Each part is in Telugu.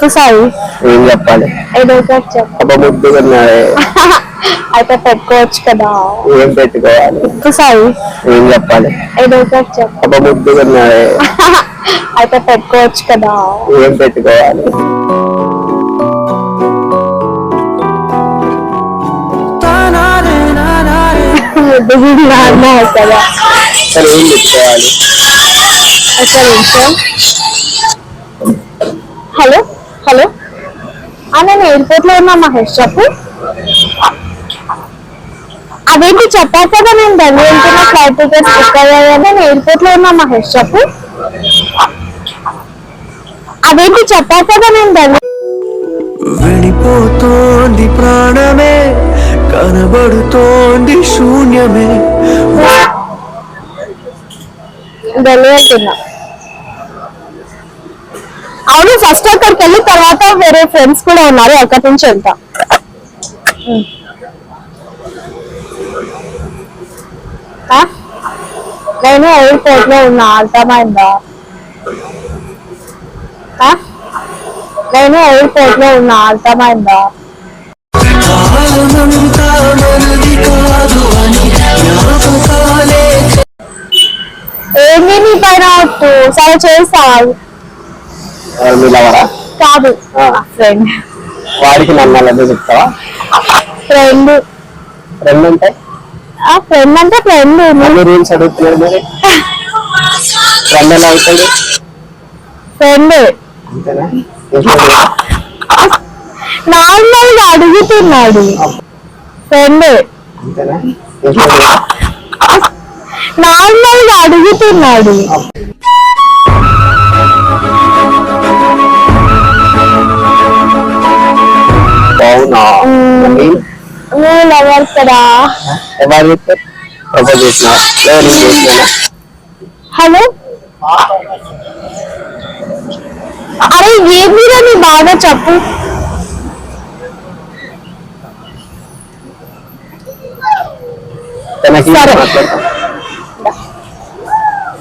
చెప్పు సాయి ఏం చెప్పాలి? ఏదో ఒకటి చెప్పు ముద్దుగా అయితే పెట్టుకోవచ్చు కదా. ఏం పెట్టుకోవాలి? చెప్పు సాయి ఏం చెప్పాలి? ఏదో ఒకటి చెప్పు ముద్దుగా అయితే పెట్టుకోవచ్చు కదా. ఏం పెట్టుకోవాలి? కదా. అసలు ఏం పెట్టుకోవాలి? నిమిషం. హలో? హలో. నేను ఎయిర్పోర్ట్లో ఉన్నా మహేష్ చెప్పు. అదేంటి చెప్పా కదా నేను ఢిల్లీ వెళ్తున్నా ఫ్లైట్ టికెట్స్ బుక్ అయ్యాయి నేను ఎయిర్పోర్ట్లో ఉన్నా మహేష్ చెప్పు. అదేంటి చెప్పా కదా నేను ఢిల్లీ వెళ్ళిపోతోంది ప్రాణమే కనబడుతోంది శూన్యమే. ఢిల్లీ వెళ్తున్నా అవును ఫస్ట్ అక్కడికి వెళ్ళి తర్వాత వేరే ఫ్రెండ్స్ కూడా ఉన్నారు అక్కడి నుంచి వెళ్తా. ఆ? నేను ఎయిర్పోర్ట్లో ఉన్నా అర్థమైందా? నేను ఎయిర్పోర్ట్లో ఉన్నా అర్థమైందా? కాలమంతా ఏంది నీ పైన సరే చేస్తావా? మీ లవరా కాదు. ఫ్రెండ్ వాడికి నన్ను అలాగే చెప్తావా? ఫ్రెండ్ రెండు ఉంటాయి ఆ ఫ్రెండ్ అంటే ఫ్రెండ్ అన్ని రూల్స్ అడుగుతున్నాడు మరి. రెండు ఎలా అవుతాడు ఫ్రెండ్ నార్మల్గా అడుగుతున్నాడు. ఫ్రెండ్ నార్మల్గా అడుగుతున్నాడు. లవర్ కదా ఎవరు ప్రపోజ్ చేసిన ఎవరు చేసిన హలో? అరే ఏంది నీ బాగా చెప్పు.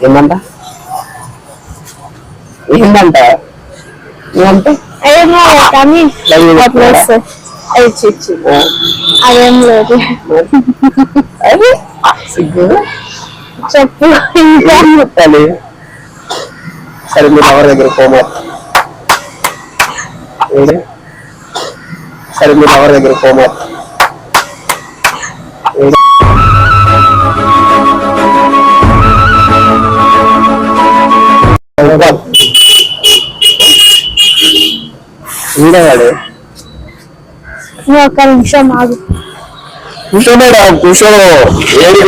ఏమంట ఏంటంట ఏమంటే? ఏమో కానీ Love you అట్లా కూడా. వస్తాయి. అయ్యి చి, చి. అదేం లేదు అదే సిగ్గు చెప్పు ఇంకా ఏం చెప్పాలి సరే మీరు ఎవరి దగ్గర పోమారు ఏడే? సరే మీరు ఎవరి దగ్గర పోమారు ఏడే? ఎవరు? ఈడవాడు నువ్వు ఒక్క నిమిషం ఆగు. కూర్చోలేడా కూర్చోడు. ఏడికి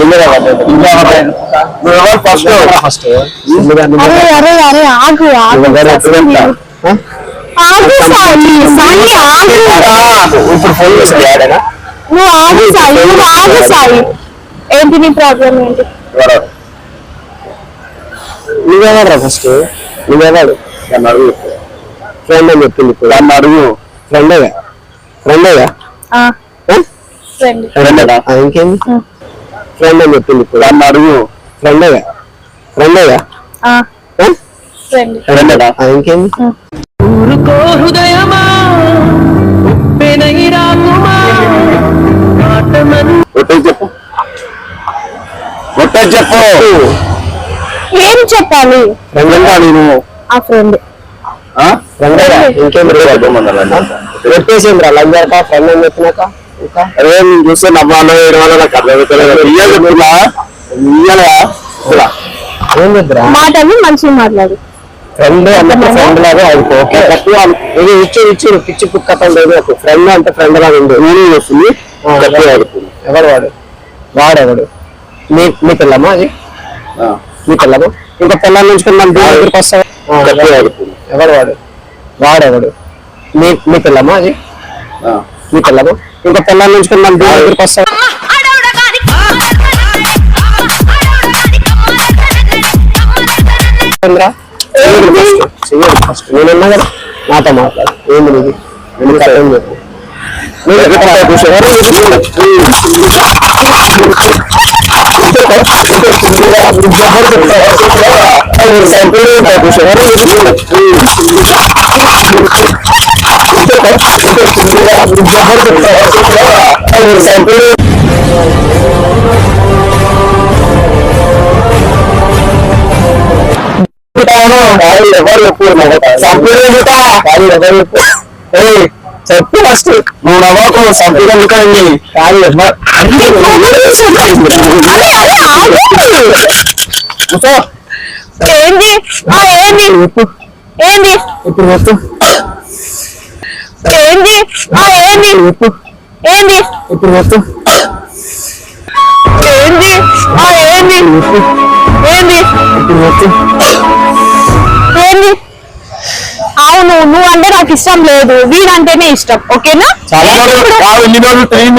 పిల్లగా నువ్వు ఎవరు ఫస్ట్ ఫస్ట్ అరే అరే అరే ఆగు ఆగు. ఆగు సాయి. సాయి ఆగు. ఇప్పుడు ఫోన్ చేశాడు ఆడనా నువ్వు ఆగు సాయి. నువ్వు ఆగు సాయి. ఏంటి నీ ప్రాబ్లం ఏంటి? నువ్వెవరా ఫస్ట్ నువ్వెవాడు దాన్ని అడుగు. ఫ్రెండ్ అని చెప్పింది ఇప్పుడు. దాన్ని అడుగు. ఫ్రెండేగా ఫ్రెండ్ ఫ్రెండేగా ఇంకేంది ఫ్రెండ్ అని చెప్పింది ఇప్పుడు. దాన్ని అడుగు. ఫ్రెండేగా ఫ్రెండ్ ఫ్రెండేగా ఇంకేంది ఊరుకో హృదయమా? చెప్పు. ఏం చెప్పాలి? ఫ్రెండ్ నేను ఆ ఫ్రెండ్ ఇంకేం లంజాక ఫ్రెండ్ చెప్పినాక ఇంకా? నేను చూస్తే నవ్వాలో ఏడవాలో నాకు మాటలు మంచిగా మాట్లాడు. ఫ్రెండ్ అంటే ఫ్రెండ్ లాగా అనుకో ఓకే తక్కువ ఇది ఇచ్చి ఇచ్చి పిచ్చి పుక్కటం లేదు ఒక ఫ్రెండ్ అంటే ఫ్రెండ్ లాగా ఉంది నేను చేస్తుంది గట్టిగా ఆడుతుంది ఎవరు వాడు? వాడెవడు మీ మీ పిల్లమా అది? మీ ఇంకా పిల్లల నుంచి మనం దగ్గరికి వస్తావా ఎవరు వాడు? వాడెవడు మీ మీ పిల్లమా అది మీ పిల్లమా ఇంకా పిల్లల నుంచి మనం దీని దగ్గరికి ఫస్ట్ నేనున్నా కదా నాతో మాట్లాడు ఏంది నీది నేను కట్టం చెప్పు बताओ ना भाई लेवल पूरा मज़ा आता है सैंपल में बता भाई लेवल ए చెప్పు ఫస్ట్ నువ్వు నవ్వకు సంపూర్ణ కానీ కాదు. ఏంది? ఆ ఏంది? ఏంది? ఇప్పుడు మొత్తం ఏంది? ఆ ఏంది? ఏంది? ఇప్పుడు మొత్తం ఏంది? ఆ ఏంది? ఏంది? ఇప్పుడు ఏంది ఇష్టము నువ్వు అంటే నాకు ఇష్టం లేదు. వీడంటేనే ఇష్టం. ఓకేనా? ఇన్ని ట్రైన్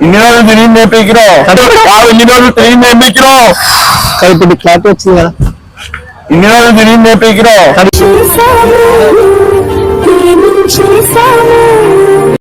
ఇన్ని రోజులు ట్రైన్ నేర్పించరో ఇన్ని రోజులు ట్రైన్ కదా. ఇన్ని నేర్పించరో